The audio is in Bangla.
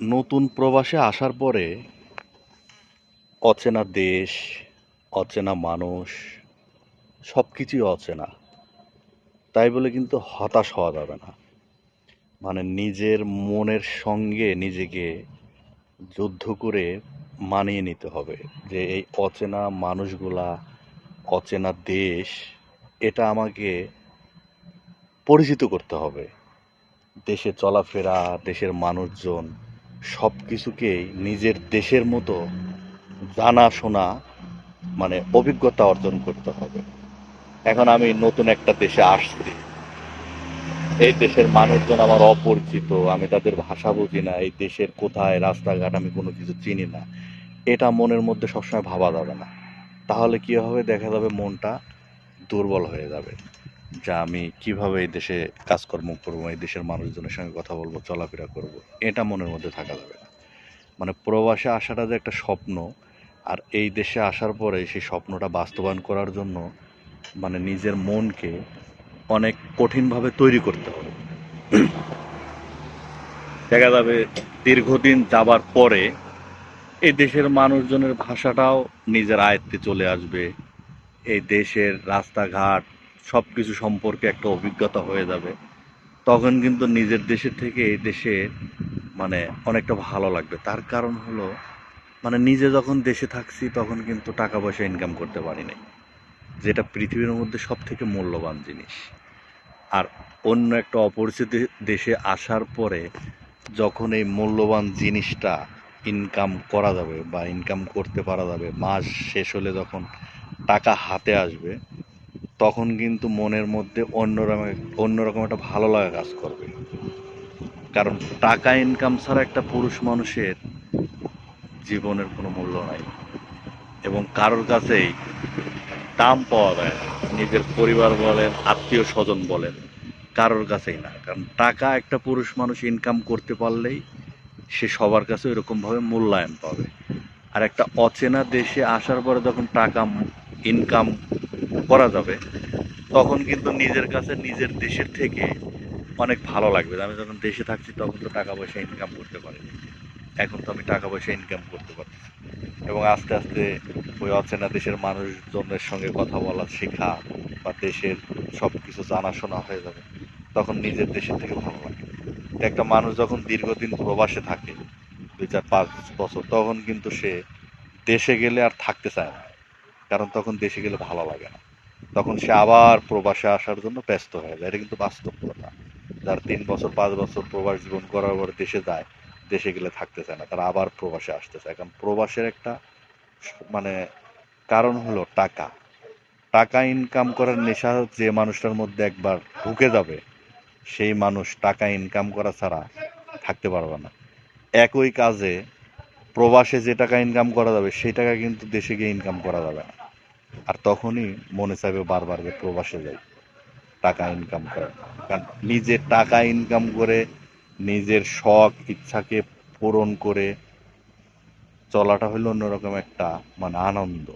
নতুন প্রবাসে আসার পরে অচেনা দেশ, অচেনা মানুষ সব কিছুই অচেনা। তাই বলে কিন্তু হতাশ হওয়া যাবে না। মানে নিজের মনের সঙ্গে নিজেকে যুদ্ধ করে মানিয়ে নিতে হবে যে এই অচেনা মানুষগুলা, অচেনা দেশ, এটা আমাকে পরিচিত করতে হবে। দেশে চলাফেরা, দেশের মানুষজন সব কিছুকেই নিজের দেশের মতো জানাশোনা মানে অভিজ্ঞতা অর্জন করতে হবে। এখন আমি নতুন একটা দেশে আসছি। এই দেশের মানুষজন আমার অপরিচিত, আমি তাদের ভাষা বুঝি না, এই দেশের কোথায়, রাস্তাঘাট আমি কোনো কিছু চিনি না। এটা মনের মধ্যে সবসময় ভাবা যাবে না। তাহলে কি হবে? দেখা যাবে মনটা দুর্বল হয়ে যাবে। যা আমি কীভাবে এই দেশে কাজকর্ম করব, এই দেশের মানুষজনের সঙ্গে কথা বলব, চলাফেরা করব, এটা মনের মধ্যে থাকা যাবে না। মানে প্রবাসে আসাটা যে একটা স্বপ্ন, আর এই দেশে আসার পরে সেই স্বপ্নটা বাস্তবায়ন করার জন্য মানে নিজের মনকে অনেক কঠিনভাবে তৈরি করতে হবে। দেখা যাবে দীর্ঘদিন যাবার পরে এই দেশের মানুষজনের ভাষাটাও নিজের আয়ত্তে চলে আসবে, এই দেশের রাস্তাঘাট সব কিছু সম্পর্কে একটা অভিজ্ঞতা হয়ে যাবে, তখন কিন্তু নিজের দেশের থেকে এই দেশে মানে অনেকটা ভালো লাগবে। তার কারণ হলো মানে নিজে যখন দেশে থাকছি তখন কিন্তু টাকা পয়সা ইনকাম করতে পারি নাই, যেটা পৃথিবীর মধ্যে সব থেকে মূল্যবান জিনিস। আর অন্য একটা অপরিচিত দেশে আসার পরে যখন এই মূল্যবান জিনিসটা ইনকাম করা যাবে বা ইনকাম করতে পারা যাবে, মাস শেষ হলে যখন টাকা হাতে আসবে তখন কিন্তু মনের মধ্যে অন্যরকম অন্যরকম একটা ভালো লাগা কাজ করবে। কারণ টাকা ইনকাম ছাড়া একটা পুরুষ মানুষের জীবনের কোনো মূল্য নাই। এবং কারোর কাছেই দাম পাওয়া যায় না। নিজের পরিবার বলেন, আত্মীয় স্বজন বলেন, কারোর কাছেই না। কারণ টাকা একটা পুরুষ মানুষ ইনকাম করতে পারলেই সে সবার কাছে এরকমভাবে মূল্যায়ন পাবে। আর একটা অচেনা দেশে আসার পরে যখন টাকা ইনকাম করা যাবে, তখন কিন্তু নিজের কাছে, নিজের দেশের থেকে অনেক ভালো লাগবে। আমি যখন দেশে থাকছি, তখন তো টাকা পয়সা ইনকাম করতে পারিনি। এখন তো আমি টাকা পয়সা ইনকাম করতে পারছি। এবং আস্তে আস্তে ওই অচেনা দেশের মানুষজনের সঙ্গে কথা বলা, শেখা বা দেশের সব কিছু জানাশোনা হয়ে যাবে, তখন নিজের দেশের থেকে ভালো লাগে একটা মানুষ যখন দীর্ঘদিন প্রবাসে থাকে, দুই চার পাঁচ বছর, তখন কিন্তু সে দেশে গেলে আর থাকতে চায় না। কারণ তখন দেশে গেলে ভালো লাগে না। তখন সে আবার প্রবাসে আসার জন্য ব্যস্ত হয়ে যায়। এটা কিন্তু বাস্তব কথা। যার তিন বছর, পাঁচ বছর প্রবাস জীবন করার পর দেশে যায়, দেশে গেলে থাকতে চায় না, তারা আবার প্রবাসে আসতে চায়। কারণ প্রবাসের একটা মানে কারণ হলো টাকা। টাকা ইনকাম করার নেশা যে মানুষটার মধ্যে একবার ঢুকে যাবে, সেই মানুষ টাকা ইনকাম করা ছাড়া থাকতে পারবে না। একই কাজে প্রবাসে যে টাকা ইনকাম করা যাবে, সেই টাকা কিন্তু দেশে গিয়ে ইনকাম করা যাবে না। আর তখনই মনে চাইবে বারবার যে প্রবাসে যাই, টাকা ইনকাম করে। কারণ নিজে টাকা ইনকাম করে, নিজের শখ, ইচ্ছাকে পূরণ করে চলাটা হলো অন্যরকম একটা মানে আনন্দ।